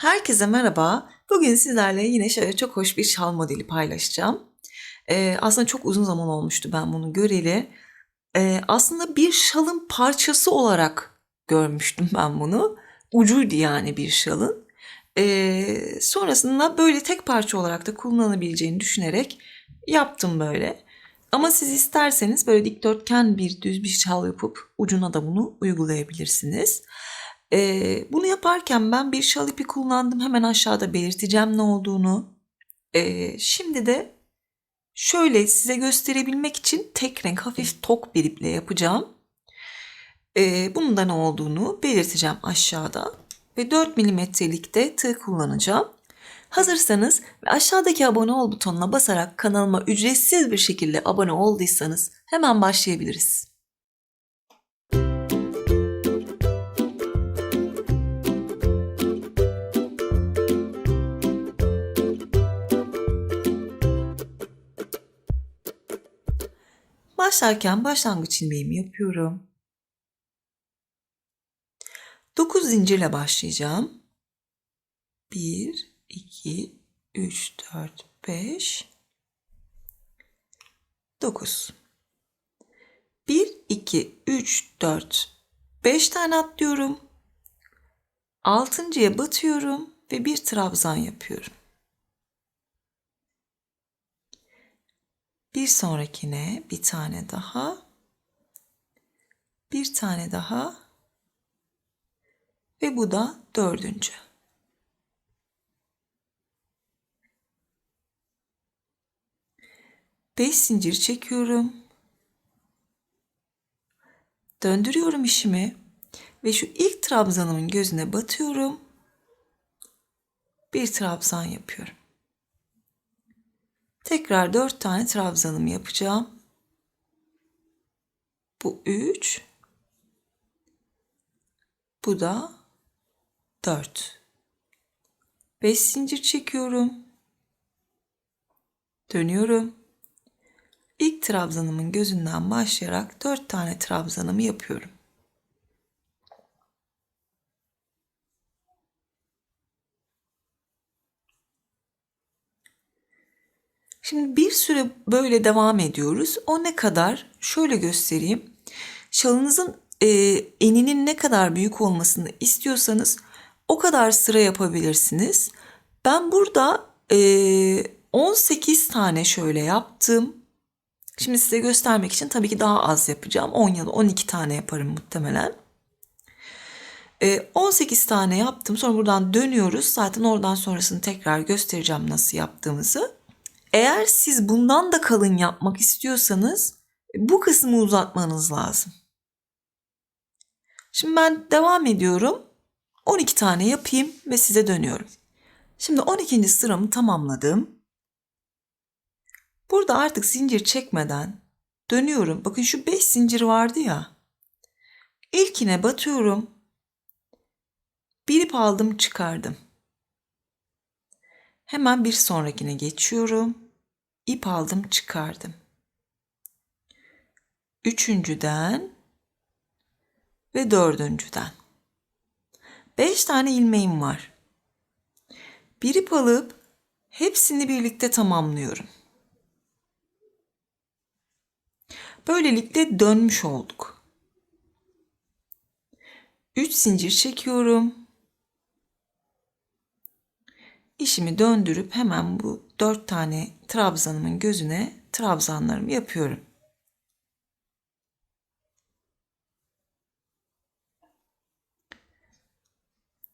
Herkese merhaba. Bugün sizlerle yine şöyle çok hoş bir şal modeli paylaşacağım. Ee, aslında çok uzun zaman olmuştu ben bunu göreli. Ee, aslında bir şalın parçası olarak görmüştüm ben bunu. Ucuydu yani bir şalın. Ee, sonrasında böyle tek parça olarak da kullanılabileceğini düşünerek yaptım böyle. Ama siz isterseniz böyle dikdörtgen bir düz bir şal yapıp ucuna da bunu uygulayabilirsiniz. Ee, bunu yaparken ben bir şal ipi kullandım. Hemen aşağıda belirteceğim ne olduğunu. Ee, şimdi de şöyle size gösterebilmek için tek renk hafif tok bir iple yapacağım. Ee, bunun da ne olduğunu belirteceğim aşağıda. Ve 4 milimetrelik de tığ kullanacağım. Hazırsanız ve aşağıdaki abone ol butonuna basarak kanalıma ücretsiz bir şekilde abone olduysanız hemen başlayabiliriz. Başlarken başlangıç ilmeğimi yapıyorum. 9 zincirle başlayacağım. 1, 2, 3, 4, 5, 9. 1, 2, 3, 4, 5 tane atlıyorum. Altıncıya batıyorum ve bir trabzan yapıyorum. Bir sonrakine bir tane daha. Bir tane daha. Ve bu da dördüncü. Beş zincir çekiyorum. Döndürüyorum işimi ve şu ilk trabzanımın gözüne batıyorum. Bir trabzan yapıyorum. Tekrar dört tane trabzanımı yapacağım. Bu üç. Bu da dört. Beş zincir çekiyorum. Dönüyorum. İlk trabzanımın gözünden başlayarak dört tane trabzanımı yapıyorum. Şimdi bir süre böyle devam ediyoruz. O ne kadar? Şöyle göstereyim. Şalınızın e, eninin ne kadar büyük olmasını istiyorsanız o kadar sıra yapabilirsiniz. Ben burada e, 18 tane şöyle yaptım. Şimdi size göstermek için tabii ki daha az yapacağım. 10 ya da 12 tane yaparım muhtemelen. E, 18 tane yaptım. Sonra buradan dönüyoruz. Zaten oradan sonrasını tekrar göstereceğim nasıl yaptığımızı. Eğer siz bundan da kalın yapmak istiyorsanız bu kısmı uzatmanız lazım. Şimdi ben devam ediyorum. 12 tane yapayım ve size dönüyorum. Şimdi 12. sıramı tamamladım. Burada artık zincir çekmeden dönüyorum. Bakın şu 5 zincir vardı ya. İlkine batıyorum. Bir ip aldım çıkardım. Hemen bir sonrakine geçiyorum. İp aldım çıkardım. Üçüncüden ve dördüncüden. Beş tane ilmeğim var. Bir ip alıp hepsini birlikte tamamlıyorum. Böylelikle dönmüş olduk. Üç zincir çekiyorum. İşimi döndürüp hemen bu dört tane trabzanımın gözüne trabzanlarımı yapıyorum.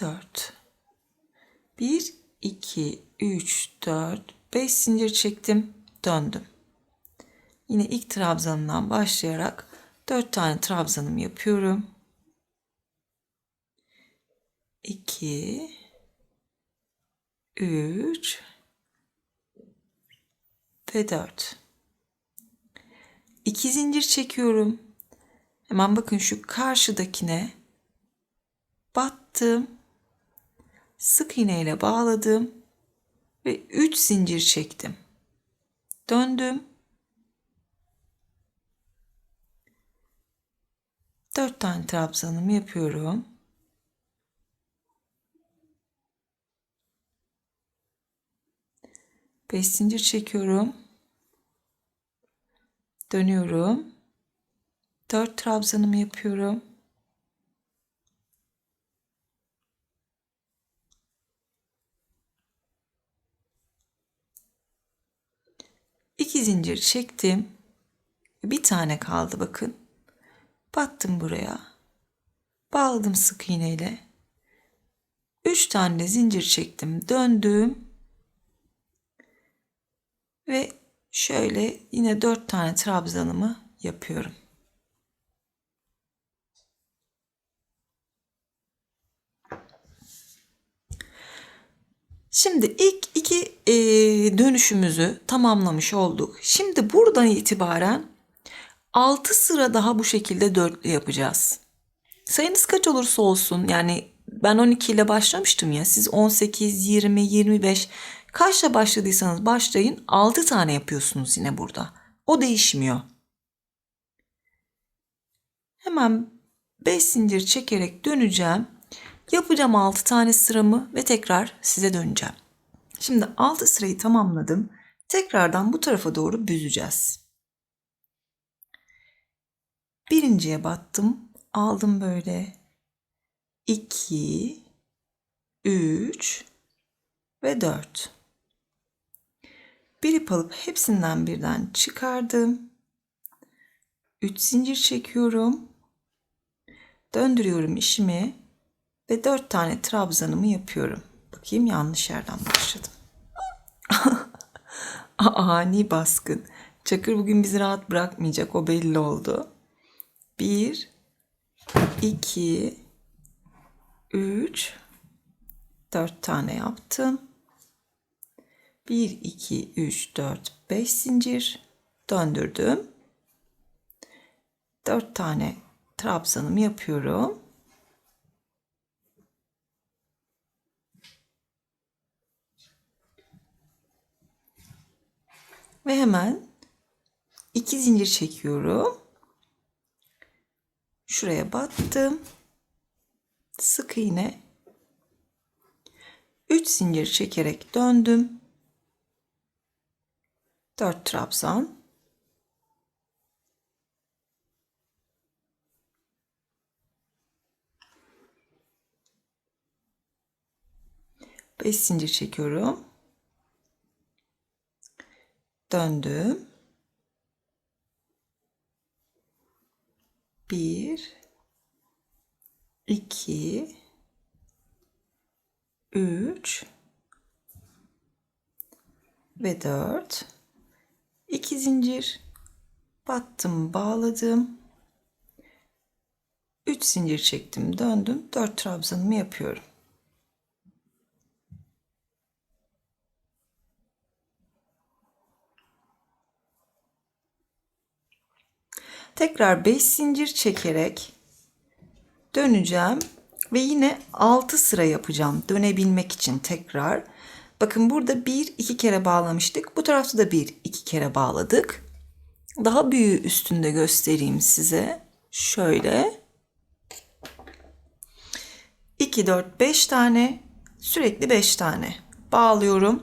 Dört. Bir, iki, üç, dört, beş zincir çektim, döndüm. Yine ilk trabzanından başlayarak dört tane trabzanımı yapıyorum. İki, 3 ve 4. 2 zincir çekiyorum. Hemen bakın şu karşıdakine battım. Sık iğne ile bağladım ve 3 zincir çektim. Döndüm. 4 tane trabzanımı yapıyorum. 5 zincir çekiyorum. Dönüyorum. 4 trabzanımı yapıyorum. İki zincir çektim. Bir tane kaldı bakın. Battım buraya. Bağladım sık iğneyle. Üç tane de zincir çektim. Döndüm. Ve şöyle yine dört tane trabzanımı yapıyorum. Şimdi ilk iki e, dönüşümüzü tamamlamış olduk. Şimdi buradan itibaren 6 sıra daha bu şekilde dörtlü yapacağız. Sayınız kaç olursa olsun yani ben 12 ile başlamıştım ya siz 18, 20, 25 kaçla başladıysanız başlayın 6 tane yapıyorsunuz yine burada. O değişmiyor. Hemen 5 zincir çekerek döneceğim. Yapacağım 6 tane sıramı ve tekrar size döneceğim. Şimdi 6 sırayı tamamladım. Tekrardan bu tarafa doğru büzeceğiz. Birinciye battım. Aldım böyle 2 3 ve 4. Bir ip alıp hepsinden birden çıkardım. 3 zincir çekiyorum. Döndürüyorum işimi ve 4 tane trabzanımı yapıyorum. Bakayım yanlış yerden başladım. Ani baskın. Çakır bugün bizi rahat bırakmayacak o belli oldu. 1 2 3 4 tane yaptım. 1 2 3 4 5 zincir döndürdüm. 4 tane trabzanımı yapıyorum. Ve hemen iki zincir çekiyorum. Şuraya battım. Sık iğne. 3 zincir çekerek döndüm. 4 trabzan. Beş zincir çekiyorum. Döndüm. Bir, iki, üç ve dört. İki zincir battım, bağladım. Üç zincir çektim, döndüm. Dört trabzanımı yapıyorum. Tekrar 5 zincir çekerek döneceğim ve yine 6 sıra yapacağım dönebilmek için tekrar. Bakın burada 1 2 kere bağlamıştık. Bu tarafta da 1 2 kere bağladık. Daha büyüğü üstünde göstereyim size. Şöyle 2 4 5 tane sürekli 5 tane bağlıyorum.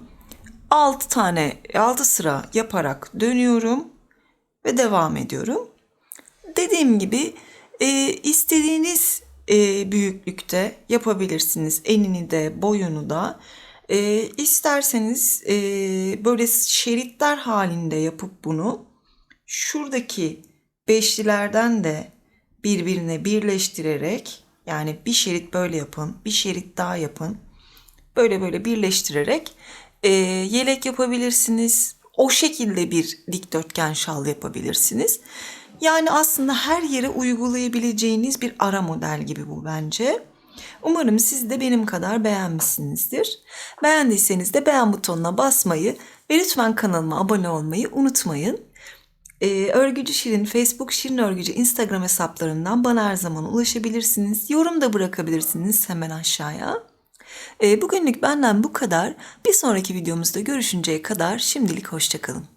6 tane 6 sıra yaparak dönüyorum ve devam ediyorum. Dediğim gibi e, istediğiniz e, büyüklükte yapabilirsiniz. Enini de boyunu da. E, isterseniz e, böyle şeritler halinde yapıp bunu şuradaki beşlilerden de birbirine birleştirerek yani bir şerit böyle yapın, bir şerit daha yapın. Böyle böyle birleştirerek e, yelek yapabilirsiniz. O şekilde bir dikdörtgen şal yapabilirsiniz. Yani aslında her yere uygulayabileceğiniz bir ara model gibi bu bence. Umarım siz de benim kadar beğenmişsinizdir. Beğendiyseniz de beğen butonuna basmayı ve lütfen kanalıma abone olmayı unutmayın. Ee, Örgücü Şirin, Facebook Şirin Örgücü Instagram hesaplarından bana her zaman ulaşabilirsiniz. Yorum da bırakabilirsiniz hemen aşağıya. Ee, bugünlük benden bu kadar. Bir sonraki videomuzda görüşünceye kadar şimdilik hoşçakalın.